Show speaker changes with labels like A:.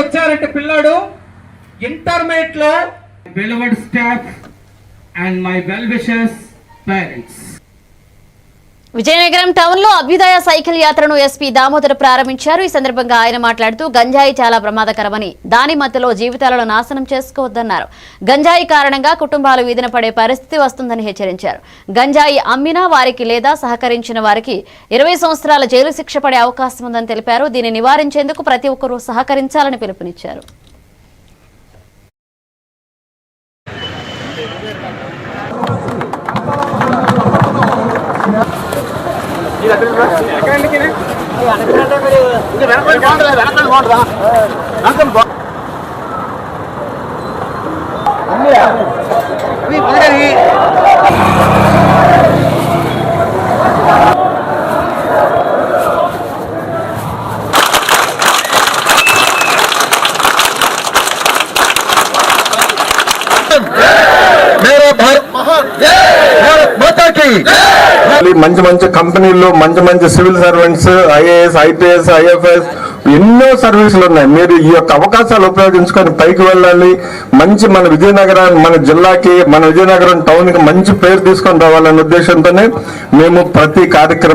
A: వచ్చారంటే పిల్లాడు ఇంటర్మీడియట్లో beloved staff and my well wishers parents
B: Vizianagaram టౌన్లో అభ్యుదయ సైకిల్ యాత్రను ఎస్పీ దామోదర్ ప్రారంభించారు. ఈ సందర్భంగా ఆయన మాట్లాడుతూ గంజాయి చాలా ప్రమాదకరమని దాని మధ్యలో జీవితాలను నాశనం చేసుకోవద్దన్నారు. గంజాయి కారణంగా కుటుంబాలు వీధిన పడే పరిస్థితి వస్తుందని హెచ్చరించారు. గంజాయి అమ్మినా వారికి లేదా సహకరించిన వారికి ఇరవై సంవత్సరాల జైలు శిక్ష పడే అవకాశం ఉందని తెలిపారు. దీన్ని నివారించేందుకు ప్రతి ఒక్కరూ సహకరించాలని పిలుపునిచ్చారు.
C: வெனக்கல் போடுறான் வெனக்கல் போடுறான் మంచి మంచి కంపెనీల్లో మంచి మంచి civil servants IAS IPS IFS ఎన్నో సర్వీసులు ఉన్నాయి. మీరు ఈ యొక్క అవకాశాలు ఉపయోగించుకొని పైకి వెళ్ళాలి. మంచి మన విజయనగరాన్ని మన జిల్లాకి మన విజయనగరం టౌన్కి మంచి పేరు తీసుకొని రావాలనే ఉద్దేశంతోనే మేము ప్రతి కార్యక్రమం